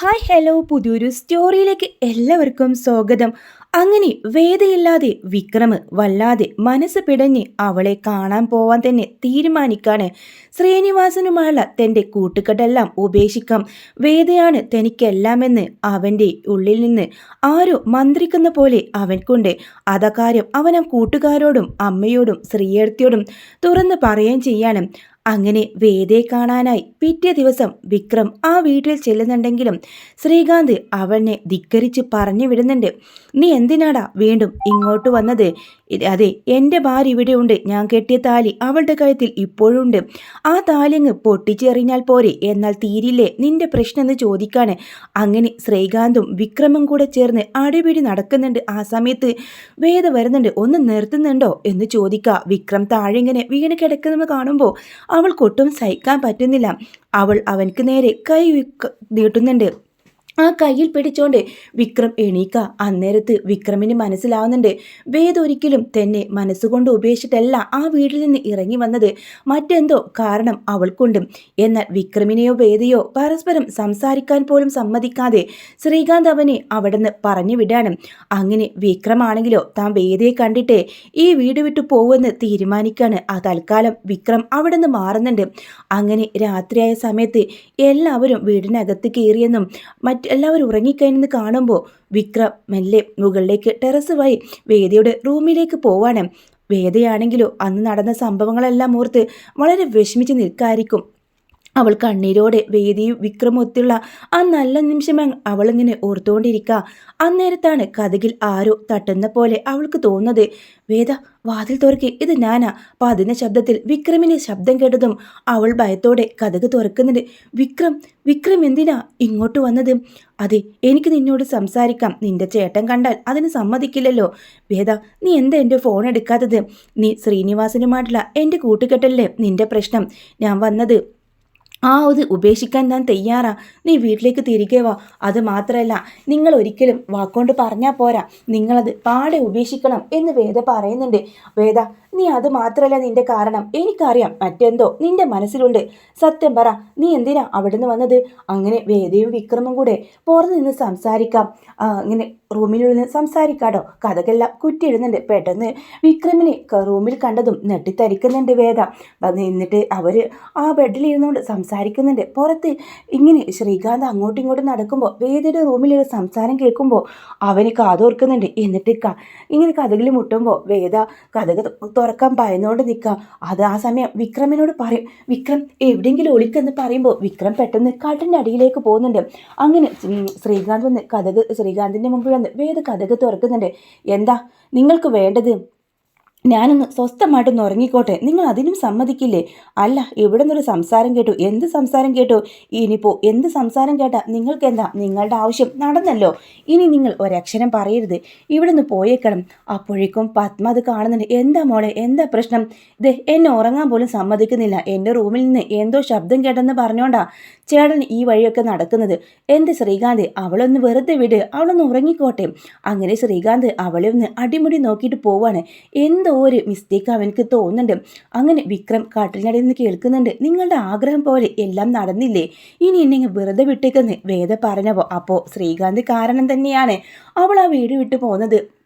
Hi hello പുതിയൊരു സ്റ്റോറിയിലേക്ക് എല്ലാവർക്കും സ്വാഗതം. അങ്ങനെ വേദയില്ലാതെ വിക്രമ് വല്ലാതെ മനസ്സ് പിടഞ്ഞ് അവളെ കാണാൻ പോവാൻ തന്നെ തീരുമാനിക്കാണ്. ശ്രീനിവാസനുമായുള്ള തന്റെ കൂട്ടുകെട്ടെല്ലാം ഉപേക്ഷിക്കാം. വേദയാണ് തനിക്കെല്ലാമെന്ന് അവന്റെ ഉള്ളിൽ നിന്ന് ആരോ മന്ത്രിക്കുന്ന പോലെ അവൻകൊണ്ട് അതകാര്യം അവൻ ആ കൂട്ടുകാരോടും അമ്മയോടും ശ്രീയർത്തിയോടും തുറന്ന് പറയുകയും ചെയ്യാണ്. അങ്ങനെ വേദയെ കാണാനായി പിറ്റേ ദിവസം വിക്രം ആ വീട്ടിൽ ചെല്ലുന്നുണ്ടെങ്കിലും ശ്രീകാന്ത് അവനെ ധിക്കരിച്ച് പറഞ്ഞു വിടുന്നുണ്ട്. നീ എന്തിനാടാ വീണ്ടും ഇങ്ങോട്ട് വന്നത്? അതെ എന്റെ ഭാര്യ ഇവിടെയുണ്ട്. ഞാൻ കെട്ടിയ താലി അവളുടെ കഴുത്തിൽ ഇപ്പോഴുണ്ട്. ആ താലി അങ്ങ് പൊട്ടിച്ചെറിഞ്ഞാൽ പോരെ. എന്നാൽ തീരില്ലേ? നിന്റെ പ്രശ്നം എന്ന് ചോദിക്കാണ് അങ്ങനെ ശ്രീകാന്തും വിക്രമും കൂടെ ചേർന്ന് അടിപിടി നടക്കുന്നുണ്ട്. ആ സമയത്ത് വേദ വരുന്നുണ്ട്. ഒന്ന് നിർത്തുന്നുണ്ടോ? എന്ന് ചോദിക്കുക വിക്രം താഴെ ഇങ്ങനെ വീണ് കിടക്കുന്നത് കാണുമ്പോൾ അവൾക്കൊട്ടും സഹിക്കാൻ പറ്റുന്നില്ല. അവൾ അവൻക്ക് നേരെ കൈ നീട്ടുന്നുണ്ട്. ആ കയ്യിൽ പിടിച്ചോണ്ട് വിക്രം എണീക്ക. അന്നേരത്ത് വിക്രമിന് മനസ്സിലാവുന്നുണ്ട്. വേദൊരിക്കലും തന്നെ മനസ്സുകൊണ്ട് ഉപേക്ഷിച്ചിട്ടല്ല ആ വീട്ടിൽ നിന്ന് ഇറങ്ങി വന്നത്. മറ്റെന്തോ കാരണം അവൾക്കുണ്ട്. എന്നാൽ വിക്രമിനെയോ വേദയോ പരസ്പരം സംസാരിക്കാൻ പോലും സമ്മതിക്കാതെ ശ്രീകാന്ത് അവനെ അവിടുന്ന് പറഞ്ഞു വിടാണ്. അങ്ങനെ വിക്രമാണെങ്കിലോ താൻ വേദയെ കണ്ടിട്ടേ ഈ വീട് വിട്ടു പോകുമെന്ന് തീരുമാനിക്കാണ്. ആ തൽക്കാലം വിക്രം അവിടുന്ന് മാറുന്നുണ്ട്. അങ്ങനെ രാത്രിയായ സമയത്ത് എല്ലാവരും വീടിനകത്ത് കയറിയെന്നും മറ്റ് എല്ലാവരും ഉറങ്ങിക്കഴിഞ്ഞെന്ന് കാണുമ്പോൾ വിക്രം മെല്ലെ മുകളിലേക്ക് ടെറസ് വഴി വേദയുടെ റൂമിലേക്ക് പോവാണ്. വേദയാണെങ്കിലോ അന്ന് നടന്ന സംഭവങ്ങളെല്ലാം ഓർത്ത് വളരെ വിഷമിച്ച് നിൽക്കായിരിക്കും. അവൾ കണ്ണീരോടെ വേദിയും വിക്രമൊത്തുള്ള ആ നല്ല നിമിഷം അവളിങ്ങനെ ഓർത്തുകൊണ്ടിരിക്കുക അന്നേരത്താണ് കഥകിൽ ആരോ തട്ടുന്ന പോലെ അവൾക്ക് തോന്നുന്നത്. വേദ വാതിൽ തുറക്കി ഇത് ഞാനാ. പതിന ശബ്ദത്തിൽ വിക്രമിന്റെ ശബ്ദം കേട്ടതും അവൾ ഭയത്തോടെ കഥക് തുറക്കുന്നുണ്ട്. വിക്രം വിക്രം എന്തിനാ ഇങ്ങോട്ട് വന്നത്? അതെ എനിക്ക് നിന്നോട് സംസാരിക്കാം. നിന്റെ ചേട്ടൻ കണ്ടാൽ അതിന് സമ്മതിക്കില്ലല്ലോ. വേദ നീ എന്താ എന്റെ ഫോൺ എടുക്കാത്തത്? നീ ശ്രീനിവാസനുമായിട്ടുള്ള എന്റെ കൂട്ടുകെട്ടല്ലേ നിന്റെ പ്രശ്നം? ഞാൻ വന്നത് ആ ഒരു ഉപേക്ഷിക്കാൻ ഞാൻ തയ്യാറാ. നീ വീട്ടിലേക്ക് തിരികെ വാ. അത് മാത്രമല്ല നിങ്ങൾ ഒരിക്കലും വാക്കോണ്ട് പറഞ്ഞാൽ പോരാ. നിങ്ങളത് പാടെ ഉപേക്ഷിക്കണം എന്ന് വേദ പറയുന്നുണ്ട്. വേദ നീ അത് മാത്രമല്ല നിന്റെ കാരണം. എനിക്കറിയാം മറ്റെന്തോ നിന്റെ മനസ്സിലുണ്ട്. സത്യം പറ നീ എന്തിനാ അവിടുന്ന് വന്നത്? അങ്ങനെ വേദയും വിക്രമും കൂടെ പുറത്ത് നിന്ന് സംസാരിക്കാം. ഇങ്ങനെ റൂമിനുള്ളിൽ നിന്ന് സംസാരിക്കാട്ടോ. കഥകളെല്ലാം കുറ്റിയിടുന്നുണ്ട്. പെട്ടെന്ന് വിക്രമിനെ റൂമിൽ കണ്ടതും നെട്ടിത്തരിക്കുന്നുണ്ട് വേദ. എന്നിട്ട് അവർ ആ ബെഡിൽ ഇരുന്നുകൊണ്ട് സംസാരിക്കുന്നുണ്ട്. പുറത്ത് ഇങ്ങനെ ശ്രീകാന്ത് അങ്ങോട്ടും ഇങ്ങോട്ടും നടക്കുമ്പോൾ വേദയുടെ റൂമിലൊരു സംസാരം കേൾക്കുമ്പോൾ അവന് കാതോർക്കുന്നുണ്ട്. എന്നിട്ട് ഇങ്ങനെ കഥകളിൽ മുട്ടുമ്പോൾ വേദ കഥകൾ തുറക്കാൻ ഭയന്നുകൊണ്ട് നിൽക്കാം അത് ആ സമയം വിക്രമിനോട് പറയും. വിക്രം എവിടെയെങ്കിലും ഒളിക്കെന്ന് പറയുമ്പോൾ വിക്രം പെട്ടെന്ന് കാട്ടിന്റെ അടിയിലേക്ക് പോകുന്നുണ്ട്. അങ്ങനെ ശ്രീകാന്ത് വന്ന് കഥക് ശ്രീകാന്തിന്റെ മുമ്പിൽ വന്ന് വേദ കഥക് തുറക്കുന്നുണ്ട്. എന്താ നിങ്ങൾക്ക് വേണ്ടത് ഞാനൊന്ന് സ്വസ്ഥമായിട്ടൊന്ന് ഉറങ്ങിക്കോട്ടെ. നിങ്ങൾ അതിനും സമ്മതിക്കില്ലേ? അല്ല ഇവിടെ നിന്നൊരു സംസാരം കേട്ടു. എന്ത് സംസാരം കേട്ടു? ഇനിയിപ്പോൾ എന്ത് സംസാരം കേട്ടാ നിങ്ങൾക്ക് എന്താ നിങ്ങളുടെ ആവശ്യം? നടന്നല്ലോ. ഇനി നിങ്ങൾ ഒരക്ഷരം പറയരുത്. ഇവിടെ നിന്ന് പോയേക്കണം. അപ്പോഴേക്കും പത്മ അത് കാണുന്നുണ്ട്. എന്താ മോളെ? എന്താ പ്രശ്നം? ഇത് എന്നെ ഉറങ്ങാൻ പോലും സമ്മതിക്കുന്നില്ല. എന്റെ റൂമിൽ നിന്ന് എന്തോ ശബ്ദം കേട്ടെന്ന് പറഞ്ഞോണ്ടാ ചേടൻ ഈ വഴിയൊക്കെ നടക്കുന്നത്. എന്റെ ശ്രീകാന്ത് അവളൊന്ന് വെറുതെ വിട്. അവളൊന്ന് ഉറങ്ങിക്കോട്ടെ. അങ്ങനെ ശ്രീകാന്ത് അവളെ ഒന്ന് അടിമുടി നോക്കിയിട്ട് പോവാണ്. എന്തോ ഒരു മിസ്റ്റേക്ക് അവനക്ക് തോന്നുന്നുണ്ട്. അങ്ങനെ വിക്രം കാട്ടിനടയിൽ നിന്ന് കേൾക്കുന്നുണ്ട്. നിങ്ങളുടെ ആഗ്രഹം പോലെ എല്ലാം നടന്നില്ലേ? ഇനി എന്നെ വെറുതെ വിട്ടേക്കെന്ന് വേദ പറഞ്ഞവോ? അപ്പോൾ ശ്രീകാന്ത് കാരണം തന്നെയാണ്. അവൾ ആ വീട് വിട്ടു പോകുന്നത്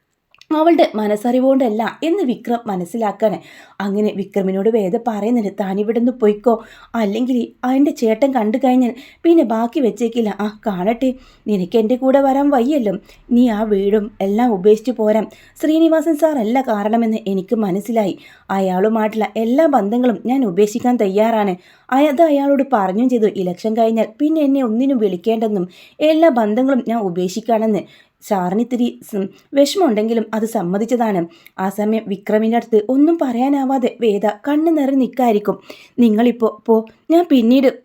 അവളുടെ മനസ്സറിവുകൊണ്ടല്ല എന്ന് വിക്രം മനസ്സിലാക്കാൻ അങ്ങനെ വിക്രമിനോട് വേദ പറയുന്നുണ്ട് താനിവിടെ നിന്ന് പോയിക്കോ. അല്ലെങ്കിൽ അതിന്റെ ചേട്ടൻ കണ്ടു കഴിഞ്ഞാൽ പിന്നെ ബാക്കി വെച്ചേക്കില്ല. ആ കാണട്ടെ. നിനക്ക് എന്റെ കൂടെ വരാൻ വയ്യല്ലോ. നീ ആ വീടും എല്ലാം ഉപേക്ഷിച്ച് പോരാം. ശ്രീനിവാസൻ സാർ അല്ല കാരണമെന്ന് എനിക്ക് മനസ്സിലായി. അയാളുമായിട്ടുള്ള എല്ലാ ബന്ധങ്ങളും ഞാൻ ഉപേക്ഷിക്കാൻ തയ്യാറാണ്. അത് അയാളോട് പറഞ്ഞും ചെയ്തു. ഇലക്ഷൻ കഴിഞ്ഞാൽ പിന്നെ എന്നെ ഒന്നിനും വിളിക്കേണ്ടെന്നും എല്ലാ ബന്ധങ്ങളും ഞാൻ ഉപേക്ഷിക്കാണെന്ന്. സാറിനിത്തിരി വിഷമമുണ്ടെങ്കിലും അത് സമ്മതിച്ചതാണ്. ആ സമയം വിക്രമിന്റെ അടുത്ത് ഒന്നും പറയാനാവാതെ വേദ കണ്ണു നിറഞ്ഞ് നിൽക്കായിരിക്കും നിങ്ങളിപ്പോൾ പോ. ഞാൻ പിന്നീട്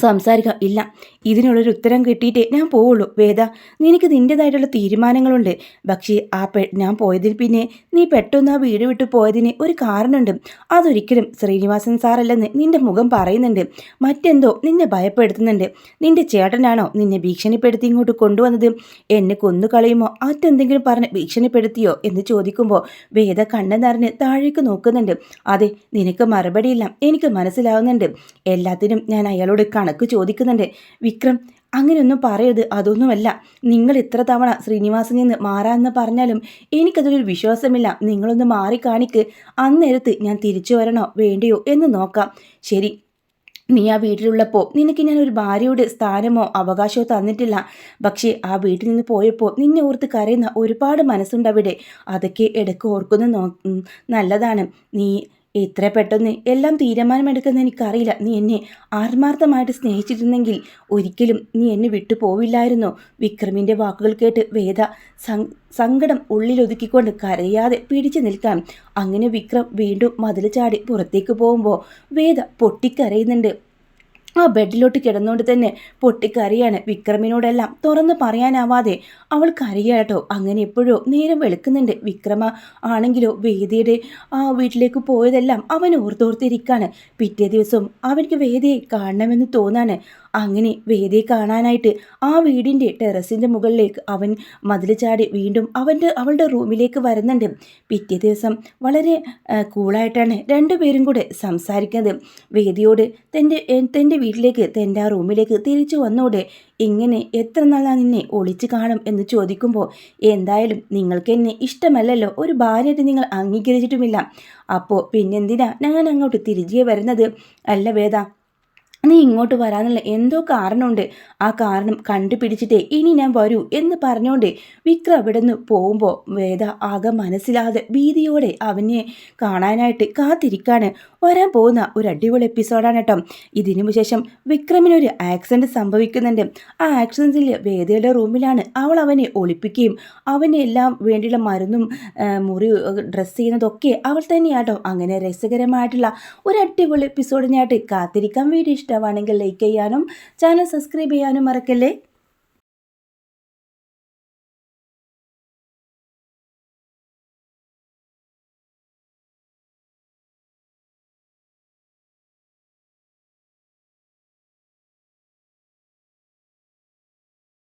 സംസാരിക്കാം. ഇല്ല. ഇതിനുള്ളൊരു ഉത്തരം കിട്ടിയിട്ടേ ഞാൻ പോവുള്ളൂ. വേദ നിനക്ക് നിന്റെതായിട്ടുള്ള തീരുമാനങ്ങളുണ്ട്. പക്ഷേ ആ പെ ഞാൻ പോയതിൽ പിന്നെ നീ പെട്ടെന്ന് ആ വീട് വിട്ടു പോയതിന് ഒരു കാരണമുണ്ട്. അതൊരിക്കലും ശ്രീനിവാസൻ സാറല്ലെന്ന് നിന്റെ മുഖം പറയുന്നുണ്ട്. മറ്റെന്തോ നിന്നെ ഭയപ്പെടുത്തുന്നുണ്ട്. നിന്റെ ചേട്ടനാണോ നിന്നെ ഭീഷണിപ്പെടുത്തി ഇങ്ങോട്ട് കൊണ്ടുവന്നത്? എന്നെ കൊന്നു കളയുമോ? മറ്റെന്തെങ്കിലും പറഞ്ഞ് ഭീഷണിപ്പെടുത്തിയോ? എന്ന് ചോദിക്കുമ്പോൾ വേദ കണ്ണെന്നറിഞ്ഞ് താഴേക്ക് നോക്കുന്നുണ്ട്. അതെ നിനക്ക് മറുപടിയില്ല. എനിക്ക് മനസ്സിലാവുന്നുണ്ട്. എല്ലാത്തിനും ഞാൻ അയാളോട് കണക്ക് ചോദിക്കുന്നുണ്ട്. വിക്രം അങ്ങനെയൊന്നും പറയരുത് അതൊന്നുമല്ല. നിങ്ങൾ ഇത്ര തവണ ശ്രീനിവാസിൽ നിന്ന് മാറാമെന്ന് പറഞ്ഞാലും എനിക്കതിലൊരു വിശ്വാസമില്ല. നിങ്ങളൊന്ന് മാറി കാണിക്ക്. അന്നേരത്ത് ഞാൻ തിരിച്ചു വരണോ വേണ്ടയോ എന്ന് നോക്കാം. ശരി. നീ ആ വീട്ടിലുള്ളപ്പോൾ നിനക്ക് ഞാൻ ഒരു ഭാര്യയുടെ സ്ഥാനമോ അവകാശമോ തന്നിട്ടില്ല. പക്ഷേ ആ വീട്ടിൽ നിന്ന് പോയപ്പോൾ നിന്നെ ഓർത്ത് കരയുന്ന ഒരുപാട് മനസ്സുണ്ടവിടെ അതൊക്കെ ഇടയ്ക്ക് ഓർക്കുന്ന നോ നല്ലതാണ്. നീ ഇത്ര പെട്ടെന്ന് എല്ലാം തീരുമാനമെടുക്കുന്ന എനിക്കറിയില്ല. നീ എന്നെ ആത്മാർത്ഥമായിട്ട് സ്നേഹിച്ചിരുന്നെങ്കിൽ ഒരിക്കലും നീ എന്നെ വിട്ടു പോവില്ലായിരുന്നോ. വിക്രമിന്റെ വാക്കുകൾ കേട്ട് വേദ സങ്കടം ഉള്ളിലൊതുക്കിക്കൊണ്ട് കരയാതെ പിടിച്ചു നിൽക്കാം. അങ്ങനെ വിക്രം വീണ്ടും മതിൽ ചാടി പുറത്തേക്ക് പോകുമ്പോൾ വേദ പൊട്ടിക്കരയുന്നുണ്ട്. ആ ബെഡിലോട്ട് കിടന്നുകൊണ്ട് തന്നെ പൊട്ടിക്കറിയാണ് വിക്രമിനോടെല്ലാം. തുറന്ന് പറയാനാവാതെ അവൾ കരയാട്ടോ അങ്ങനെ എപ്പോഴോ നേരം വെളുക്കുന്നുണ്ട്. വിക്രമ ആണെങ്കിലോ വേദിയുടെ ആ വീട്ടിലേക്ക് പോയതെല്ലാം അവൻ ഓർത്തോർത്തിരിക്കാണ്. പിറ്റേ ദിവസം അവനിക്ക് വേദിയെ കാണണമെന്ന് തോന്നാണ് അങ്ങനെ വേദിയെ കാണാനായിട്ട് ആ വീടിന്റെ ടെറസിന്റെ മുകളിലേക്ക് അവൻ മതിൽ ചാടി വീണ്ടും അവന്റെ അവളുടെ റൂമിലേക്ക് വരുന്നുണ്ട്. പിറ്റേ ദിവസം വളരെ കൂളായിട്ടാണ് രണ്ടുപേരും കൂടെ സംസാരിക്കുന്നത്. വേദിയോട് തന്റെ തന്റെ വീട്ടിലേക്ക് തന്റെ ആ റൂമിലേക്ക് തിരിച്ചു വന്നോടെ ഇങ്ങനെ എത്ര നാളാ നിന്നെ ഒളിച്ചു കാണും എന്ന് ചോദിക്കുമ്പോൾ എന്തായാലും നിങ്ങൾക്ക് എന്നെ ഇഷ്ടമല്ലല്ലോ. ഒരു ഭാര്യയായിട്ട് നിങ്ങൾ അംഗീകരിച്ചിട്ടുമില്ല. അപ്പോൾ പിന്നെന്തിനാ ഞാൻ അങ്ങോട്ട് തിരികെ വരുന്നത്? അല്ല വേദ നീ ഇങ്ങോട്ട് വരാനുള്ള എന്തോ കാരണമുണ്ട്. ആ കാരണം കണ്ടുപിടിച്ചിട്ടേ ഇനി ഞാൻ വരൂ എന്ന് പറഞ്ഞുകൊണ്ട് വിക്രം അവിടെ നിന്ന് പോകുമ്പോൾ വേദ ആകെ മനസ്സിലാതെ ഭീതിയോടെ അവനെ കാണാനായിട്ട് കാത്തിരിക്കാണ്. വരാൻ പോകുന്ന ഒരു അടിപൊളി എപ്പിസോഡാണ് കേട്ടോ. ഇതിനു ശേഷം വിക്രമിനൊരു ആക്സിഡന്റ് സംഭവിക്കുന്നുണ്ട്. ആ ആക്സിഡന്റിൽ വേദയുടെ റൂമിലാണ് അവൾ അവനെ ഒളിപ്പിക്കുകയും അവനെ എല്ലാം വേണ്ടിയുള്ള മരുന്നും മുറി ഡ്രസ്സ് ചെയ്യുന്നതൊക്കെ അവൾ തന്നെയാട്ടോ. അങ്ങനെ രസകരമായിട്ടുള്ള ഒരു അടിപൊളി എപ്പിസോഡിനായിട്ട് കാത്തിരിക്കാൻ വീഡിയോ ഇഷ്ടമാണെങ്കിൽ ലൈക്ക് ചെയ്യാനും ചാനൽ സബ്സ്ക്രൈബ് ചെയ്യാനും മറക്കല്ലേ?